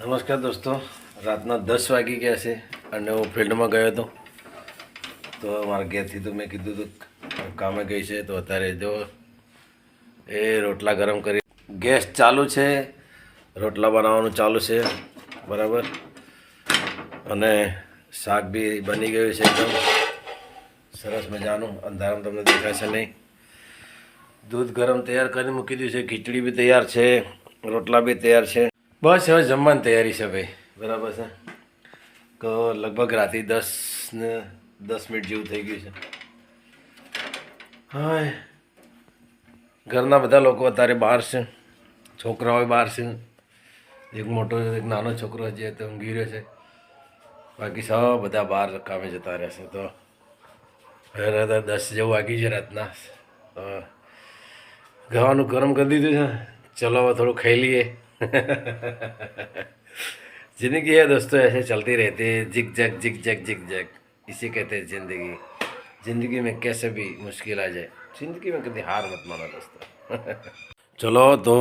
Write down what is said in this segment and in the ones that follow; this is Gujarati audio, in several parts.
નમસ્કાર દોસ્તો, રાતના દસ વાગી ગયા છે અને હું ફિલ્ડમાં ગયો હતો. તો મારા ઘેરથી તો મેં કીધું હતું કામે ગઈ છે, તો અત્યારે જો એ રોટલા ગરમ કરી, ગેસ ચાલુ છે, રોટલા બનાવવાનું ચાલુ છે, બરાબર? અને શાક બી બની ગયું છે એકદમ. સરસ મજાનું, અંધારામાં તમને દેખાશે નહીં. દૂધ ગરમ તૈયાર કરી મૂકી દીધું છે, ખીચડી બી તૈયાર છે, રોટલા બી તૈયાર છે. બસ, હવે જમવાની તૈયારી છે ભાઈ. બરાબર છે? તો લગભગ રાતે દસ ને દસ મિનિટ જેવું થઈ ગયું છે. હા ઘરના બધા લોકો અત્યારે બહાર છે. છોકરાઓ બહાર છે. એક મોટો, એક નાનો છોકરો છે, તો ઊંઘી રહ્યો છે. બાકી સૌ બધા બહાર કામે જતા રહેશે તો રાતે દસ જેવું વાગી છે રાતના. ગવાનું ગરમ કરી દીધું છે. ચલો હવે થોડું ખાઈ લઈએ. जिंदगी है दोस्तों ऐसे चलती रहती है zig zag zig zag zig zag इसे कहते हैं जिंदगी जिंदगी में कैसे भी मुश्किल आ जाए जिंदगी में कभी हार मत मानो दोस्तों ચલો તો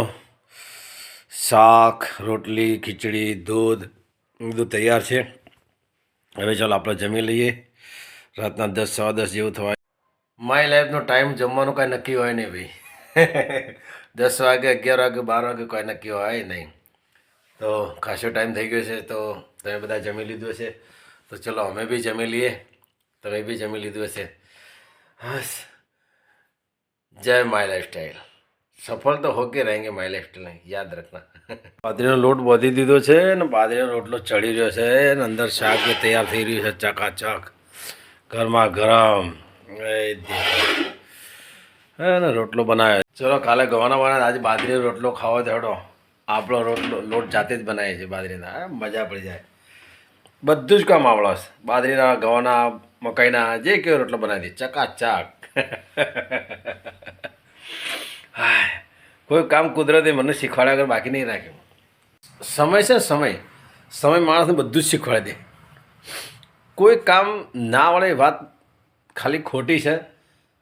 શાક રોટલી ખીચડી દૂધ બધું તૈયાર છે હવે ચાલો આપણે જમી લઈએ રાતના દસ સવા દસ જેવું થવાય માય લાઈફનો ટાઈમ જમવાનું કાંઈ નક્કી હોય નહીં ભાઈ દસ વાગે, અગિયાર વાગે, બાર વાગે કોઈ નક્કી હોય નહીં. તો ખાસો ટાઈમ થઈ ગયો છે, તો તમે બધા જમી લીધું હશે. તો ચલો, અમે બી જમી લઈએ. તમે બી જમી લીધું હશે. હસ. જય માય લાઈફસ્ટાઈલ. સફળ તો હોકે રહેંગે માય લાઈફસ્ટાઈલ યાદ રાખના. બાદરીનો લોટ બાંધી દીધો છે ને બાદરીનો રોટલો ચડી રહ્યો છે ને અંદર શાક તૈયાર થઈ રહ્યું છે, ચકાચક, ગરમા ગરમ. એ દેખો. હે ને રોટલો બનાવ્યો. ચલો, કાલે ગવાના બનાવે આજે બાજરીનો રોટલો ખાવો જડો આપણો રોટલો, લોટ જાતે જ બનાવીએ છીએ બાજરીના. મજા પડી જાય. બધું જ કામ આવડે છે. બાજરીના, ગવાના, મકાઈના, જે કેવો રોટલો બનાવી દે. ચકાચાક. કોઈ કામ કુદરતે મને શીખવાડ્યા વગર બાકી નહીં રાખ્યું સમય છે સમય. સમય માણસને બધું જ શીખવાડી દે. કોઈ કામ ના વળે વાત ખાલી ખોટી છે.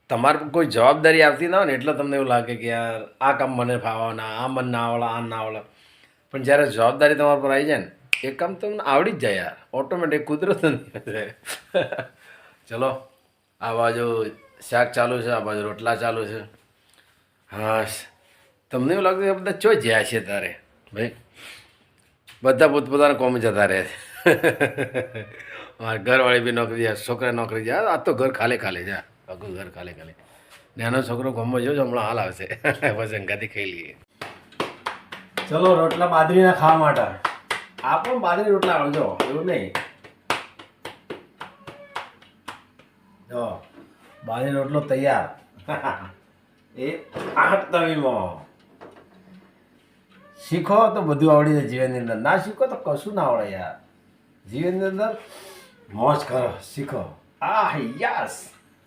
તમારે કોઈ જવાબદારી આવતી ના હોય ને એટલે તમને એવું લાગે કે યાર, આ કામ મને ફાવવાના, આ મને ના આવડે, આ ના આવડે. પણ જ્યારે જવાબદારી તમારા પર આવી જાય ને, એ કામ તમને આવડી જ જાય યાર. ઓટોમેટિક કુદરત ચલો, આ બાજુ શાક ચાલુ છે, આ બાજુ રોટલા ચાલુ છે. હા તમને એવું લાગતું કે બધા ચો જ્યાં છે તારે? ભાઈ, બધા પોતપોતાના કોમ જતા રહે છે. મારા ઘરવાળી બી નોકરી જાય છોકરા નોકરી જાય, આ તો ઘર ખાલે ખાલે જા આખું ઘર ખાલે ખાલે નાનો છોકરો ગમવા જોજો હમણાં હાલ આવશે. બસ અંગાથી ખાઈ લઈએ. ચલો, રોટલા બાદરીના ખાવા માટે. આ પણ બાદરી રોટલા આવજો એવું નહીં. જો બાદરી રોટલો તૈયાર. એ આઠ તવીમાં શીખો તો બધું આવડી જાય જીવનની અંદર. ના શીખો તો કશું ના આવડે યાર. જીવનની અંદર મોજ કરો, શીખો. આ યસ.